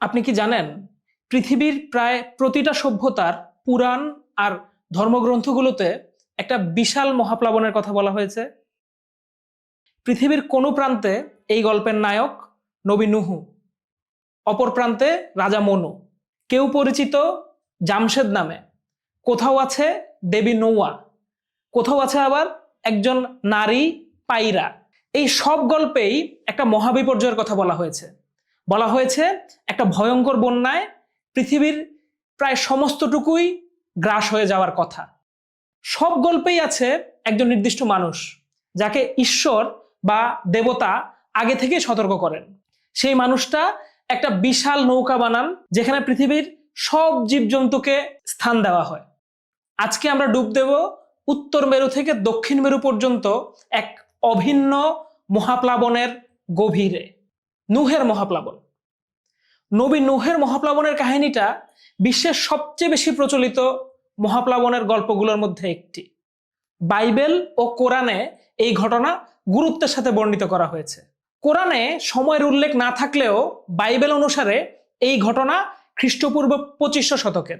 আপনি কি জানেন? পৃথিবীর প্রায় প্রতিটা সভ্যতার পুরাণ আর ধর্মগ্রন্থগুলোতে একটা বিশাল মহাপ্লাবনের কথা বলা হয়েছে। পৃথিবীর কোনো প্রান্তে এই গল্পের নায়ক নবী নুহু, অপর প্রান্তে রাজা মনু, কেউ পরিচিত জামশেদ নামে, কোথাও আছে দেবী নৌয়া, কোথাও আছে আবার একজন নারী পাইরা এই সব গল্পেই একটা মহাবিপর্যয়ের কথা বলা হয়েছে। বলা হয়েছে, একটা ভয়ঙ্কর বন্যায় পৃথিবীর প্রায় সমস্তটুকুই গ্রাস হয়ে যাওয়ার কথা। সব গল্পেই আছে একজন নির্দিষ্ট মানুষ, যাকে ঈশ্বর বা দেবতা আগে থেকে সতর্ক করেন। সেই মানুষটা একটা বিশাল নৌকা বানান, যেখানে পৃথিবীর সব জীবজন্তুকে স্থান দেওয়া হয়। আজকে আমরা ডুব দেব উত্তর মেরু থেকে দক্ষিণ মেরু পর্যন্ত এক অভিন্ন মহাপ্লাবনের গভীরে। নুহের মহাপ্লাবন। নবী নুহের মহাপ্লাবনের কাহিনীটা বিশ্বের সবচেয়ে বেশি প্রচলিত মহাপ্লাবনের গল্পগুলোর মধ্যে একটি। বাইবেল ও কোরআনে এই ঘটনা গুরুত্বের সাথে বর্ণিত করা হয়েছে। কোরআনে সময়ের উল্লেখ না থাকলেও বাইবেল অনুসারে এই ঘটনা খ্রিস্টপূর্ব পঁচিশশো শতকের।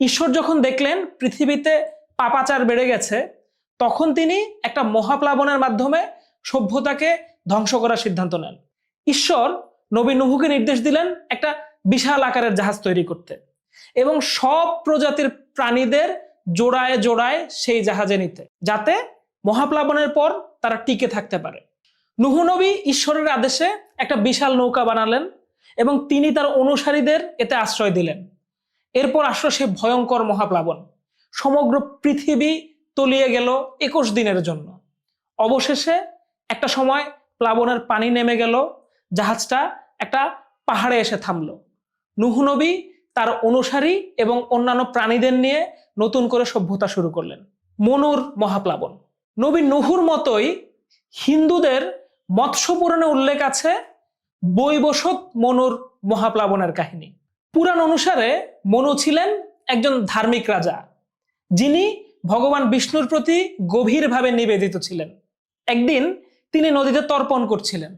ঈশ্বর যখন দেখলেন পৃথিবীতে পাপাচার বেড়ে গেছে, তখন তিনি একটা মহাপ্লাবনের মাধ্যমে সভ্যতাকে ধ্বংস করার সিদ্ধান্ত নেন। ঈশ্বর নবী নুহুকে নির্দেশ দিলেন একটা বিশাল আকারের জাহাজ তৈরি করতে। এবং সব প্রজাতির প্রাণীদের জোড়ায় জোড়ায় সেই জাহাজে নিতে, যাতে মহাপ্লাবনের পর তারা টিকে থাকতে পারে। নুহু নবী ঈশ্বরের আদেশে একটা বিশাল নৌকা বানালেন এবং তিনি তার অনুসারীদের এতে আশ্রয় দিলেন। এরপর আসলো সে ভয়ঙ্কর মহাপ্লাবন। সমগ্র পৃথিবী তলিয়ে গেল একুশ দিনের জন্য। অবশেষে একটা সময় প্লাবনের পানি নেমে গেল জাহাজটা একটা পাহাড়ে এসে থামলো। নুহু নবী তার অনুসারী এবং অন্যান্য প্রাণীদের নিয়ে নতুন করে সভ্যতা শুরু করলেন, মনুর মহাপ্লাবন। নবী নুহুর মতোই হিন্দুদের মৎস্য পুরাণে উল্লেখ আছে বৈবসত মনুর মহাপ্লাবনের কাহিনী। পুরাণ অনুসারে মনু ছিলেন একজন ধার্মিক রাজা, যিনি ভগবান বিষ্ণুর প্রতি গভীরভাবে নিবেদিত ছিলেন। একদিন তিনি নদীতে তর্পণ করছিলেন।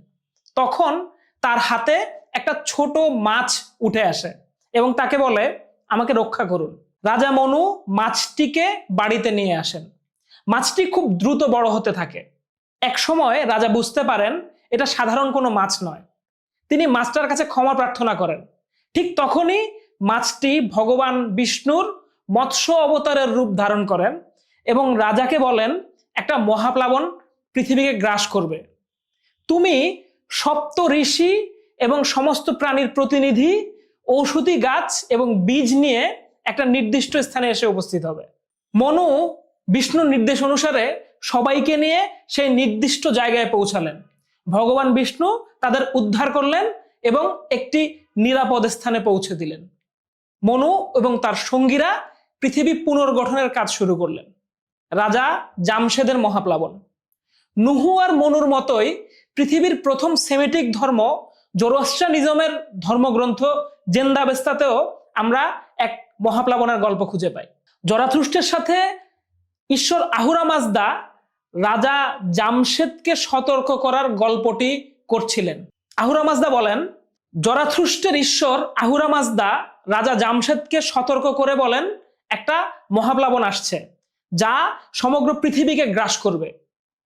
তখন তার হাতে একটা ছোট মাছ উঠে আসে এবং তাকে বলে, আমাকে রক্ষা করুন। রাজা মনু মাছটিকে বাড়িতে নিয়ে আসেন। মাছটি খুব দ্রুত বড় হতে থাকে। এক সময় রাজা বুঝতে পারেন এটা সাধারণ কোনো মাছ নয়। তিনি মাছটার কাছে ক্ষমা প্রার্থনা করেন। ঠিক তখনই মাছটি ভগবান বিষ্ণুর মৎস্য অবতারের রূপ ধারণ করেন এবং রাজাকে বলেন, একটা মহাপ্লাবন পৃথিবীকে গ্রাস করবে। তুমি সপ্ত ঋষি এবং সমস্ত প্রাণীর প্রতিনিধি ঔষধি গাছ এবং বীজ নিয়ে একটা নির্দিষ্ট স্থানে এসে উপস্থিত হবে। মনু বিষ্ণুর নির্দেশ অনুসারে সবাইকে নিয়ে সেই নির্দিষ্ট জায়গায় পৌঁছালেন। ভগবান বিষ্ণু তাদের উদ্ধার করলেন এবং একটি নিরাপদ স্থানে পৌঁছে দিলেন। মনু এবং তার সঙ্গীরা পৃথিবী পুনর্গঠনের কাজ শুরু করলেন। রাজা জামশেদের মহাপ্লাবন। নুহু আর মনুর মতোই পৃথিবীর প্রথম সেমেটিক ধর্ম জোরোস্ট্রানিজমের ধর্মগ্রন্থ জেন্দাবেস্তাতেও আমরা এক মহাপ্লাবনের গল্প খুঁজে পাই। জরাথুষ্টের সাথে ঈশ্বর আহুরা মাজদা রাজা জামশেদকে সতর্ক করার গল্পটি করছিলেন। আহুরা মাজদা বলেন, জরাথুষ্টের ঈশ্বর আহুরা মাজদা রাজা জামশেদকে সতর্ক করে বলেন, একটা মহাপ্লাবন আসছে, যা সমগ্র পৃথিবীকে গ্রাস করবে।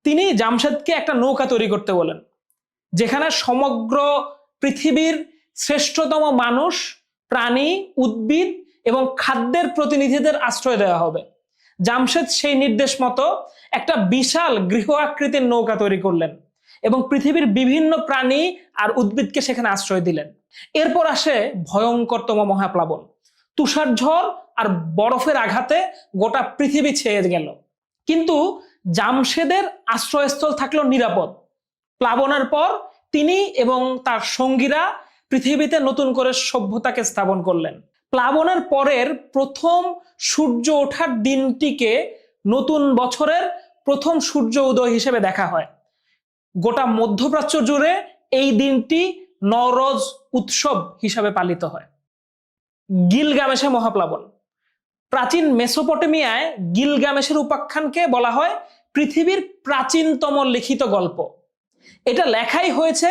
তিনি জামশেদকে একটা নৌকা তৈরি করতে বলেন, যেখানে সমগ্র পৃথিবীর শ্রেষ্ঠতম মানুষ, প্রাণী, উদ্ভিদ এবং খাদ্যের প্রতিনিধিদের আশ্রয় দেওয়া হবে। জামশেদ সেই নির্দেশ মতো একটা বিশাল গৃহ আকৃতির নৌকা তৈরি করলেন এবং পৃথিবীর বিভিন্ন প্রাণী আর উদ্ভিদকে সেখানে আশ্রয় দিলেন। এরপর আসে ভয়ঙ্করতম মহাপ্লাবন। তুষার ঝড় আর বরফের আঘাতে গোটা পৃথিবী ছেয়ে গেল। কিন্তু জামশেদের আশ্রয়স্থল থাকল নিরাপদ। প্লাবনের পর তিনি এবং তার সঙ্গীরা পৃথিবীতে নতুন করে সভ্যতাকে স্থাপন করলেন। প্লাবনের পরের প্রথম সূর্য ওঠার দিনটিকে নতুন বছরের প্রথম সূর্য উদয় হিসেবে দেখা হয়। গোটা মধ্যপ্রাচ্য জুড়ে এই দিনটি নরজ উৎসব হিসাবে পালিত হয়। গিলগামেশে মহাপ্লাবন। প্রাচীন মেসোপটেমিয়ায় গিলগামেশের উপাখ্যানকে বলা হয় পৃথিবীর প্রাচীনতম লিখিত গল্প। এটা লেখাই হয়েছে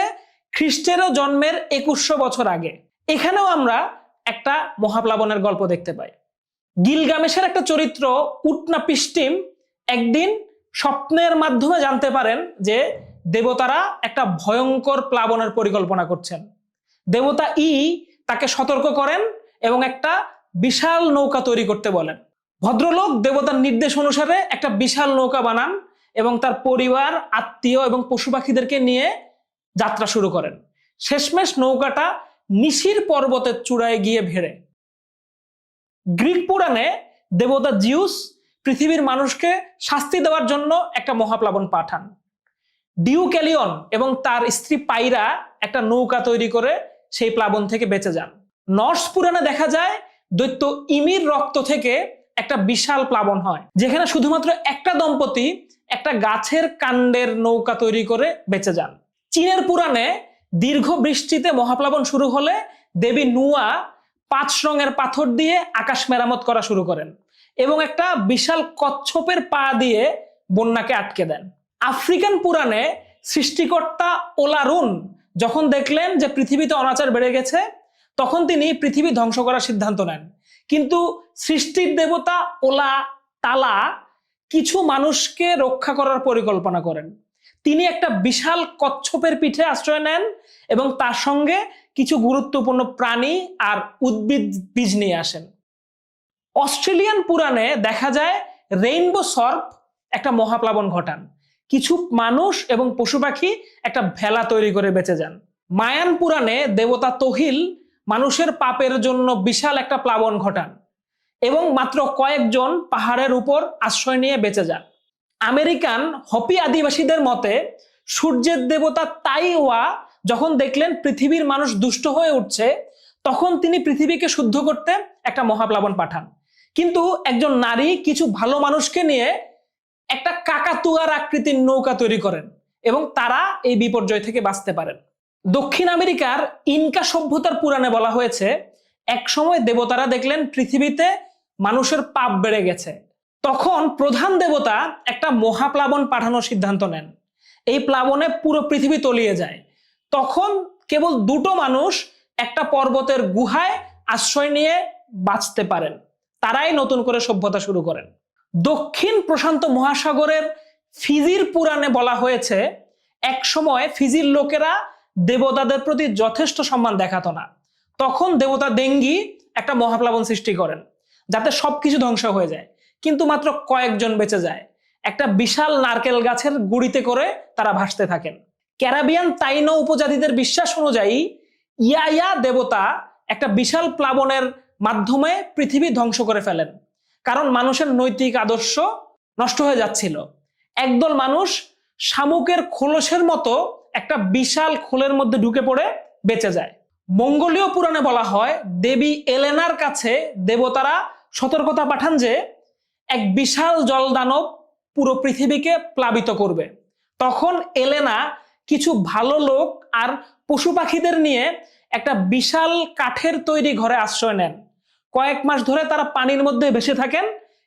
খ্রিস্টেরও জন্মের একুশশো বছর আগে। এখানেও আমরা একটা মহাপ্লাবনের গল্প দেখতে পাই। গিলগামেশের একটা চরিত্র উটনা পিস্টিম একদিন স্বপ্নের মাধ্যমে জানতে পারেন যে দেবতারা একটা ভয়ঙ্কর প্লাবনের পরিকল্পনা করছেন। দেবতা ই তাকে সতর্ক করেন এবং একটা বিশাল নৌকা তৈরি করতে বলেন। ভদ্রলোক দেবতার নির্দেশ অনুসারে একটা বিশাল নৌকা বানান এবং তার পরিবার, আত্মীয় এবং পশু পাখিদেরকে নিয়ে যাত্রা শুরু করেন। শেষমেশ নৌকাটা নিশির পর্বতের চূড়ায় গিয়ে ভেড়ে। গ্রিক পুরাণে দেবতা জিউস পৃথিবীর মানুষকে শাস্তি দেওয়ার জন্য একটা মহাপ্লাবন পাঠান। ডিউক্যালিয়ন এবং তার স্ত্রী পাইরা একটা নৌকা তৈরি করে সেই প্লাবন থেকে বেঁচে যান। নর্স পুরাণে দেখা যায়, দৈত্য ইমির রক্ত থেকে একটা বিশাল প্লাবন হয়, যেখানে শুধুমাত্র একটা দম্পতি একটা গাছের কাণ্ডের নৌকা তৈরি করে বেঁচে যান। চীনের পুরাণে দীর্ঘ বৃষ্টিতে মহাপ্লাবন শুরু হলে দেবী নুয়া পাঁচ রঙের পাথর দিয়ে আকাশ মেরামত করা শুরু করেন এবং একটা বিশাল কচ্ছপের পা দিয়ে বন্যাকে আটকে দেন। আফ্রিকান পুরাণে সৃষ্টিকর্তা ওলারুন যখন দেখলেন যে পৃথিবীতে অনাচার বেড়ে গেছে, তখন তিনি পৃথিবী ধ্বংস করার সিদ্ধান্ত নেন। কিন্তু সৃষ্টির দেবতা ওলা তালা কিছু মানুষকে রক্ষা করার পরিকল্পনা করেন। তিনি একটা বিশাল কচ্ছপের পিঠে আশ্রয় নেন এবং তার সঙ্গে কিছু গুরুত্বপূর্ণ প্রাণী আর উদ্ভিদ বীজ নিয়ে আসেন। অস্ট্রেলিয়ান পুরাণে দেখা যায়, রেইনবো সর্প একটা মহাপ্লাবন ঘটান। কিছু মানুষ এবং পশু পাখি একটা ভেলা তৈরি করে বেঁচে যান। মায়ান পুরাণে দেবতা তহিল মানুষের পাপের জন্য বিশাল একটা প্লাবন ঘটান এবং মাত্র কয়েকজন পাহাড়ের উপর আশ্রয় নিয়ে বেঁচে যান। আমেরিকান হপি আদিবাসীদের মতে, সূর্যের দেবতা তাইওয়া যখন দেখলেন পৃথিবীর মানুষ দুষ্ট হয়ে উঠছে, তখন তিনি পৃথিবীকে শুদ্ধ করতে একটা মহাপ্লাবন পাঠান। কিন্তু একজন নারী কিছু ভালো মানুষকে নিয়ে একটা কাকাতুয়ার আকৃতির নৌকা তৈরি করেন এবং তারা এই বিপর্যয় থেকে বাঁচতে পারেন। দক্ষিণ আমেরিকার ইনকা সভ্যতার পুরাণে বলা হয়েছে, একসময় দেবতারা দেখলেন পৃথিবীতে মানুষের পাপ বেড়ে গেছে। তখন প্রধান দেবতা একটা মহাপ্লাবন পাঠানোর সিদ্ধান্ত নেন। এই প্লাবনে পুরো পৃথিবী তলিয়ে যায়। তখন কেবল দুটো মানুষ একটা পর্বতের গুহায় আশ্রয় নিয়ে বাঁচতে পারেন। তারাই নতুন করে সভ্যতা শুরু করেন। দক্ষিণ প্রশান্ত মহাসাগরের ফিজির পুরাণে বলা হয়েছে এক সময় ফিজির লোকেরা দেবতাদের প্রতি যথেষ্ট সম্মান দেখাতো না। তখন দেবতা দেঙ্গি একটা মহাপ্লাবন সৃষ্টি করেন, যাতে সবকিছু ধ্বংস হয়ে যায়। কিন্তু মাত্র কয়েকজন বেঁচে যায়। একটা বিশাল নারকেল গাছের গুড়িতে করে তারা ভাসতে থাকেন। ক্যারাবিয়ান তাইনো উপজাতিদের বিশ্বাস অনুযায়ী ইয়া ইয়া দেবতা একটা বিশাল প্লাবনের মাধ্যমে পৃথিবী ধ্বংস করে ফেলেন। কারণ মানুষের নৈতিক আদর্শ নষ্ট হয়ে যাচ্ছিল। একদল মানুষ শামুকের খোলসের মতো একটা বিশাল খোলের মধ্যে ঢুকে পড়ে বেঁচে যায়। মঙ্গলীয় পুরাণে বলা হয়, দেবী এলেনার কাছে দেবতারা সতর্কতা পাঠান যে, এক বিশাল জলদানব পুরো পৃথিবীকে প্লাবিত করবে। তখন এলেনা কিছু ভালো লোক আর পশু পাখিদের নিয়ে একটা বিশাল কাঠের তৈরি ঘরে আশ্রয় নেন। কয়েক মাস ধরে তারা পানির মধ্যে ভেসে থাকেন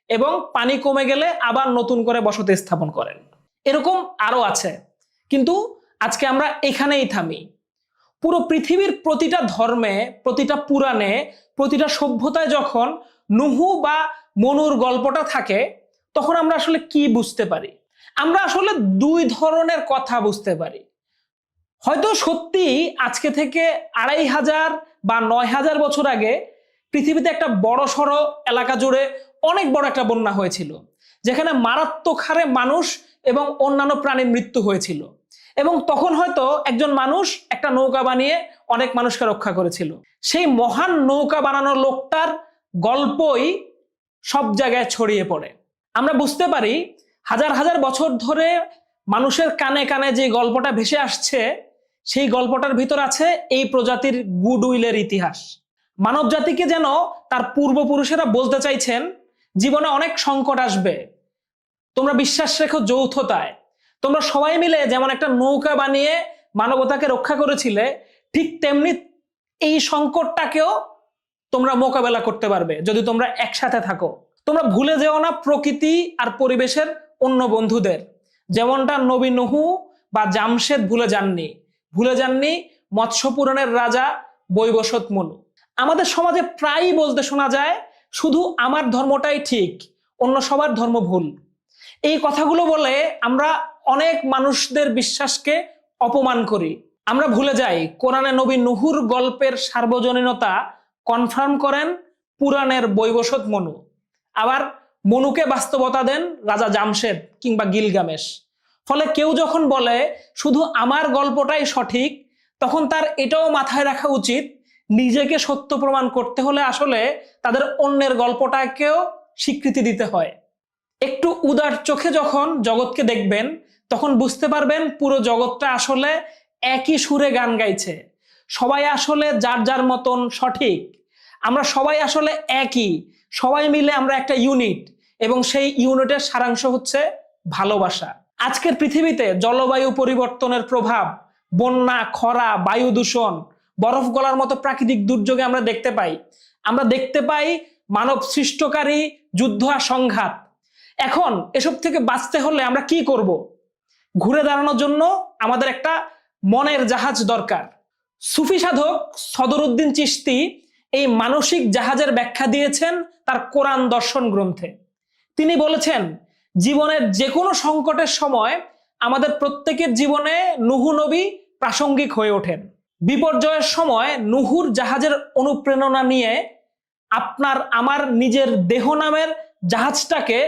এবং পানি কমে গেলে আবার নতুন করে বসতি স্থাপন করেন। এরকম আরও আছে। কিন্তু আজকে আমরা এখানেই থামি। পুরো পৃথিবীর প্রতিটা ধর্মে, প্রতিটা পুরাণে, প্রতিটা সভ্যতায় যখন নুহু বা মনুর গল্পটা থাকে, তখন আমরা আসলে কি বুঝতে পারি? আমরা আসলে দুই ধরনের কথা বুঝতে পারি। হয়তো সত্যি আজকে থেকে আড়াই হাজার বা নয় হাজার বছর আগে পৃথিবীতে একটা বড় সড়ো এলাকা জুড়ে অনেক বড় একটা বন্যা হয়েছিল, যেখানে মারাত্মক হারে মানুষ এবং অন্যান্য প্রাণীর মৃত্যু হয়েছিল। এবং তখন হয়তো একজন মানুষ একটা নৌকা বানিয়ে অনেক মানুষকে রক্ষা করেছিল। সেই মহান নৌকা বানানোর লোকটার গল্পই সব জায়গায় ছড়িয়ে পড়ে। আমরা বুঝতে পারি, হাজার হাজার বছর ধরে মানুষের কানে কানে যে গল্পটা ভেসে আসছে, সেই গল্পটার ভিতর আছে এই প্রজাতির গুড উইলের ইতিহাস। মানব জাতিকে যেন তার পূর্বপুরুষেরা বলতে চাইছেন, জীবনে অনেক সংকট আসবে। তোমরা বিশ্বাস রেখো যৌথতায়। তোমরা সবাই মিলে যেমন একটা নৌকা বানিয়ে মানবতাকে রক্ষা করেছিলে, ঠিক তেমনি এই সংকটটাকেও তোমরা মোকাবেলা করতে পারবে যদি তোমরা একসাথে থাকো। তোমরা ভুলে যেও না প্রকৃতি আর পরিবেশের অন্য বন্ধুদের। যেমনটা নবী নহু বা জামশেদ ভুলে যাননি। ভুলে যাননি মৎস্য পুরাণের রাজা বৈবসত মনু। আমাদের সমাজে প্রায়ই বলতে শোনা যায়, শুধু আমার ধর্মটাই ঠিক, অন্য সবার ধর্ম ভুল। এই কথাগুলো বলে আমরা অনেক মানুষদের বিশ্বাসকে অপমান করি। আমরা ভুলে যাই, কোরআনে নবী নুহুর গল্পের সার্বজনীনতা কনফার্ম করেন পুরাণের বৈবসত মনু। আবার মনুকে বাস্তবতা দেন রাজা জামশেদ কিংবা গিলগামেশ। ফলে কেউ যখন বলে, শুধু আমার গল্পটাই সঠিক তখন তার এটাও মাথায় রাখা উচিত, নিজেকে সত্য প্রমাণ করতে হলে আসলে তাদের অন্যের গল্পটাকেও স্বীকৃতি দিতে হয়। একটু উদার চোখে যখন জগৎকে দেখবেন তখন বুঝতে পারবেন পুরো জগৎটা আসলে একই সুরে গান গাইছে। সবাই আসলে যার যার মতন সঠিক। আমরা সবাই আসলে একই। সবাই মিলে আমরা একটা ইউনিট এবং সেই ইউনিটের সারাংশ হচ্ছে ভালোবাসা। আজকের পৃথিবীতে জলবায়ু পরিবর্তনের প্রভাব, বন্যা, খরা, বায়ু দূষণ, বরফ গলার মতো প্রাকৃতিক দুর্যোগে আমরা দেখতে পাই। আমরা দেখতে পাই মানব সৃষ্টকারী যুদ্ধ আর সংঘাত। এখন এসব থেকে বাঁচতে হলে আমরা কি করব? ঘুরে দাঁড়ানোর জন্য আমাদের একটা মনের জাহাজ দরকার। সুফি সাধক সদরুদ্দিন চিশতি এই মানসিক জাহাজের ব্যাখ্যা দিয়েছেন তার কোরআন দর্শন গ্রন্থে। তিনি বলেছেন, জীবনের যে কোনো সংকটের সময় আমাদের প্রত্যেকের জীবনে নুহু নবী প্রাসঙ্গিক হয়ে ওঠেন। বিপর্যয়ের সময় নুহুর জাহাজের অনুপ্রেরণা নিয়ে আপনার আমার নিজের দেহ নামের জাহাজটাকে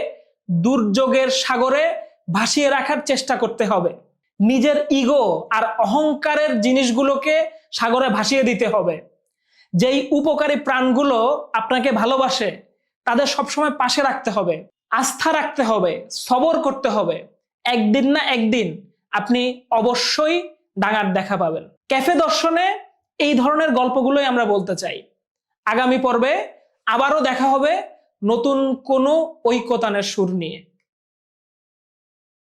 দুর্যোগের সাগরে ভাসিয়ে রাখার চেষ্টা করতে হবে। নিজের ইগো আর অহংকারের জিনিসগুলোকে সাগরে ভাসিয়ে দিতে হবে। যেই উপকারী প্রাণগুলো আপনাকে ভালোবাসে, তাদের সবসময় পাশে রাখতে হবে, আস্থা রাখতে হবে, সবর করতে হবে। একদিন না একদিন আপনি অবশ্যই ডাঙার দেখা পাবেন। ক্যাফে দর্শনে এই ধরনের গল্পগুলোই আমরা বলতে চাই। আগামী পর্বে আবারও দেখা হবে নতুন কোনো ঐকতানের সুর নিয়ে।